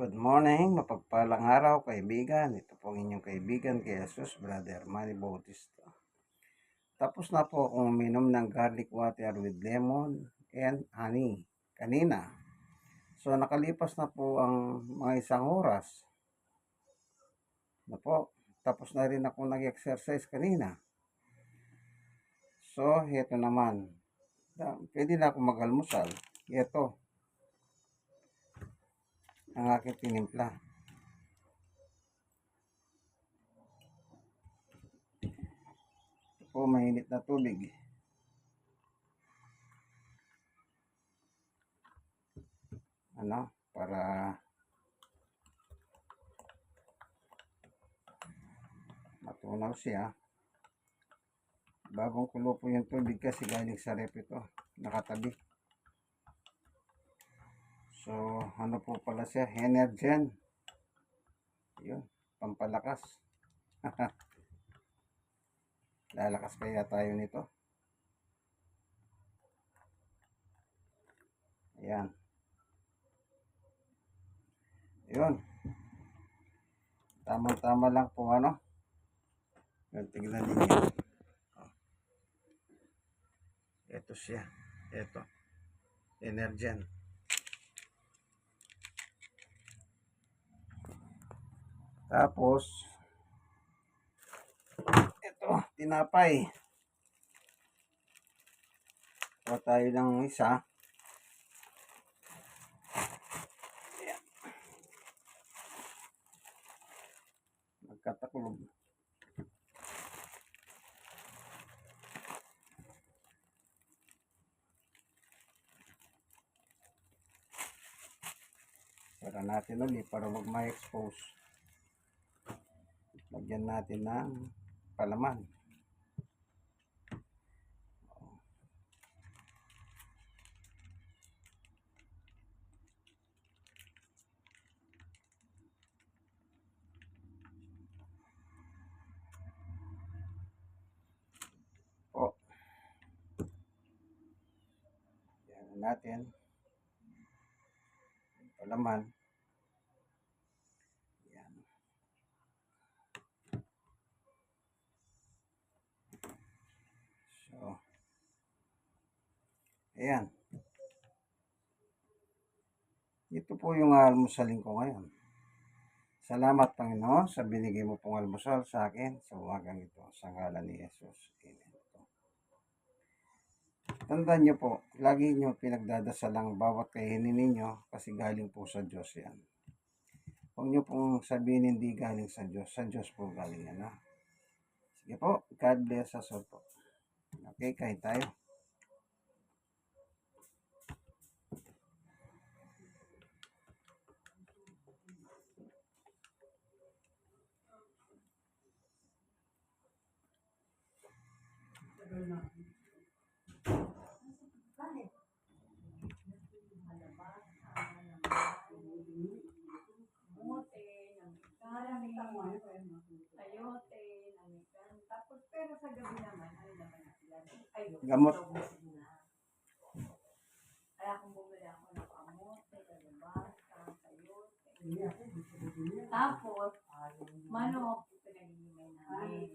Good morning, mapagpalang araw kaibigan. Ito po ang inyong kaibigan kay Jesus, Brother Manny Bautista. Tapos na po akong uminom ng garlic water with lemon and honey kanina. So nakalipas na po ang mga isang oras. Na po, tapos na rin ako nag-exercise kanina. So, heto naman. Pwede na ako mag-almusal. Ito, ang aking tinimpla. Ito po, mainit na tubig. Ano, para matunaw siya. Bagong kulo po yung tubig kasi galing sa rep ito. Nakatabi. So, ano po pala siya? Energen. Yun, pampalakas. Lalakas kaya tayo nito. Ayan. Yun. Tama-tama lang po ano. Yun, tignan ninyo. Ito siya. Ito. Energen. Tapos, ito, tinapay. Kuha tayo ng isa. Ayan. Magkatakulog. Sara natin ulit para wag ma-expose. Lagyan natin ng palaman. O. Yan natin. Palaman. Yan. So, ayan. Ito po yung almusalin ko ngayon. Salamat Panginoon sa binigay mo pong almusal sa akin sa umagang ito sa ngalan ni Jesus. Amen. Tandaan niyo po, lagi niyo pinagdadasal ang bawat kainin ninyo kasi galing po sa Diyos yan. Huwag niyo pong sabihin hindi galing sa Diyos. Sa Diyos po galing yan. Ha? Sige po, God bless us all po. Okay, kain tayo. Kamote, namikan, sayote, namikan. Tapos, pero sa gabi naman, ano naman na sila? Ay, Gamot. Kaya kung bumili ako ng kamote, kalabasa, sayote. Tapos, manok, pinagigimay namin.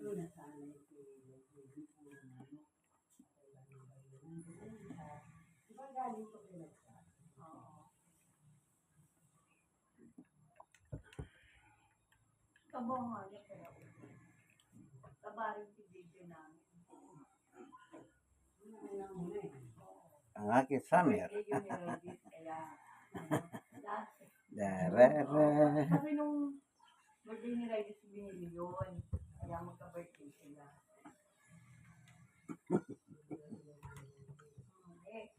Oo. Nga niya kaya Kabarin si DJ namin. Ang aking summer. Birthday yun ni Regis, kaya ano, dati. Darere. Sabi nung birthday ni Regis, binili yun. Kaya magka-birthday sila. Hmm, eh,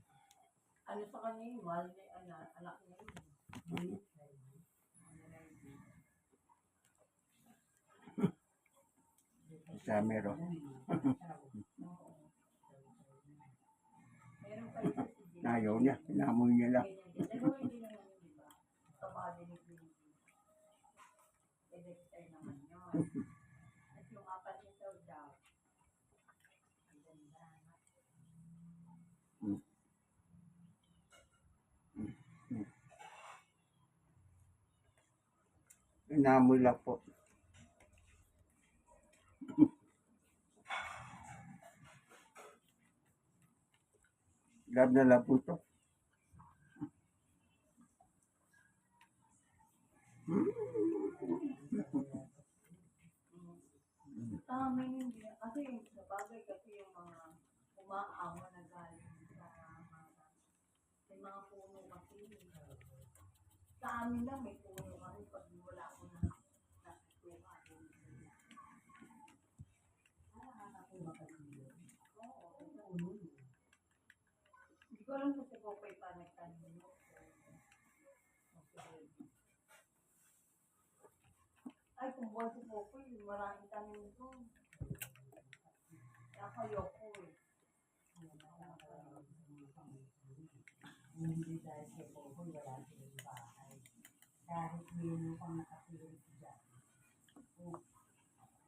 ano sa kanya yun, mahal niya, anak, anak niya yun. Summer. oh. Ayaw niya. Pinamoy niya lang. Ganyan din. Pero Lab na lab po to. Sa amin hindi. Kasi sa bagay kasi yung mga umaawa na galing sa mga mga puno kasi. Sa amin lang may puno kami pag wala ko na nakikuha. Hindi alam kung si Popoy pa nagtanim mo. Ay, kung buwan si Popoy, maraming tanim ito. Kaya kayo ko eh. hindi dahil kay Bobo, wala silang bahay. Dahil meron pang nakatulong dyan. Kung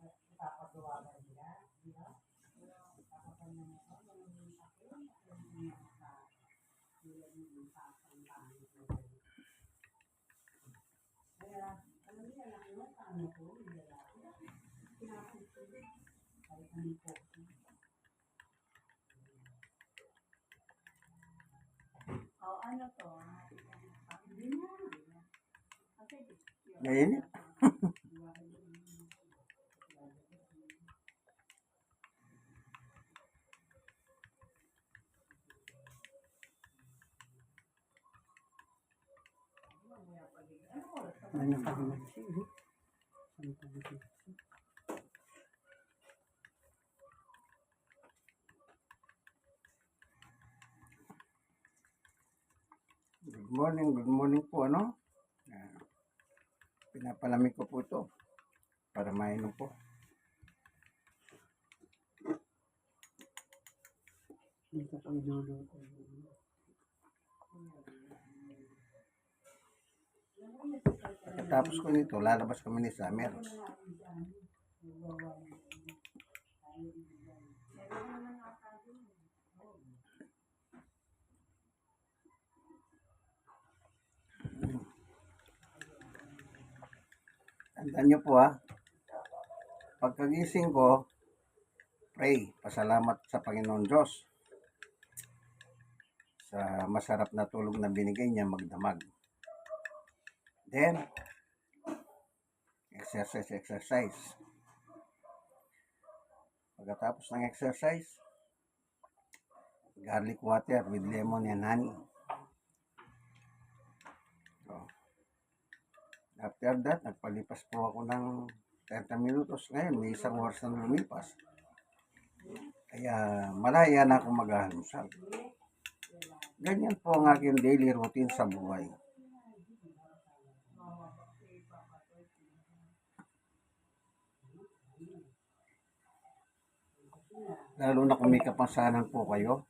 ipapagawa ba nila, di ba? Kapag na ito, yung sakit, yung mga yung yung pasang pangit na yun. Kaya, alam niya, laki mo, paano ko, yung lalaki. Pinapunta, kahit ano to? Hindi na. Yun. Mainit. Ano pa naman siya? Ano pa naman siya? Morning, good morning po ano? Ah, pinapalamig ko po ito para mainom po. Iluluto. Pagkatapos ko nito, lalabas kami ni Summer. Tandaan niyo po ha. Pagkagising ko, pray, pasalamat sa Panginoon Diyos sa masarap na tulog na binigay niya magdamag. Then, exercise, exercise. Pagkatapos ng exercise, garlic water with lemon and honey. So, after that, nagpalipas po ako ng 30 minutos. Ngayon, may isang oras na lumipas. Kaya malaya na akong maghahalusal. Ganyan po ang aking daily routine sa buhay. Lalo na kung may kapansanan po kayo.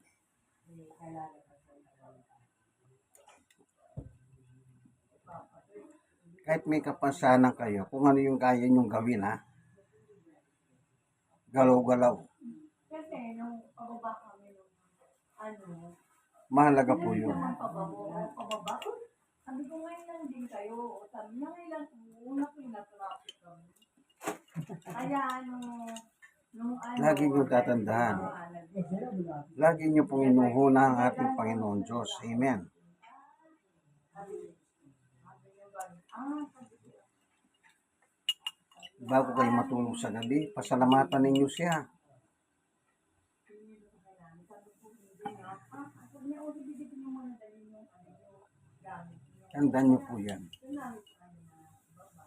Kahit may kapansanan kayo, kung ano yung kaya nyong gawin ha. Galaw-galaw. Kasi, nung pababa kami nung, ano, Mahalaga po yun. pababa, pababa. Sabi ko ngayon lang din kayo. Sabi niya ngayon lang, una ko yung na-traffic kami. Kaya, nung, nung ano, Lagi niyong tatandaan. ah, Lagi niyo pong inuhuna ang ating Panginoon Diyos. Amen. Bago kayo matulog sa gabi, pasalamatan ninyo siya. sabi ko, hindi nga. Ah, sabi niya, o, sige, dito mo muna dali yung, ano, yung gamit niyo. Tandaan niyo po yan. Sinabi ko kami na, baba.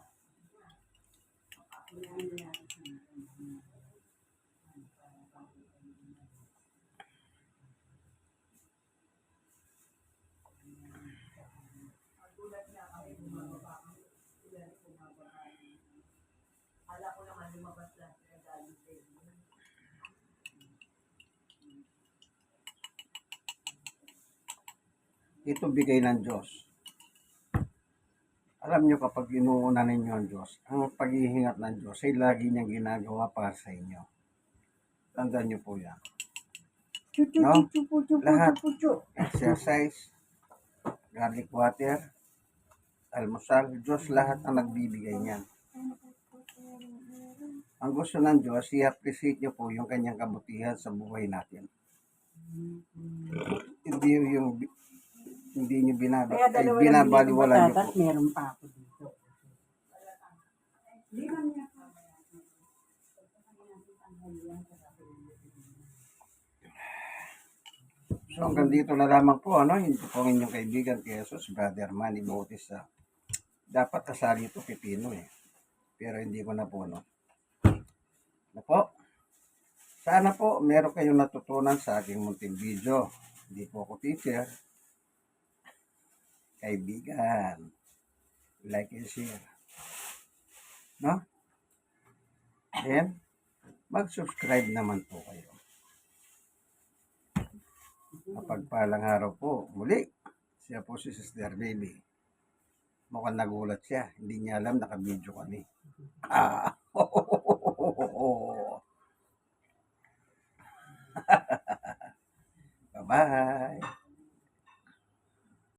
Nagulat na kami bumababa kami. Sila rin bumababa. Akala ko naman lumabas lang sila galing sa inyo. Ito bigay ng Diyos. Alam niyo kapag inuuna ninyo ang Diyos, ang paghihingat ng Diyos ay lagi niyang ginagawa para sa inyo. Tandaan niyo po yan. No? Lahat. Exercise, garlic water, almusal. Diyos lahat ang nagbibigay niyan. Ang gusto ng Diyos, i-appreciate niyo po yung kanyang kabutihan sa buhay natin. Hindi yung hindi niyo binaba, Kaya ay, dalawa lang binabaliwala niyo patatas, meron pa ako dito. So hanggang dito na lamang po, ano, hindi po ang inyong kaibigan kay Jesus, Brother Manny Bautista. Dapat kasali ito pipino eh. Pero hindi ko na po, no. Na po. Sana po meron kayong natutunan sa aking munting video. Hindi po ako teacher. Kaibigan. Like and share. No? Then, mag-subscribe naman po kayo. Mapagpalang araw po. Muli, siya po si Sister Baby. Mukhang nagulat siya. Hindi niya alam nakabidyo kami. Ah. Bye-bye.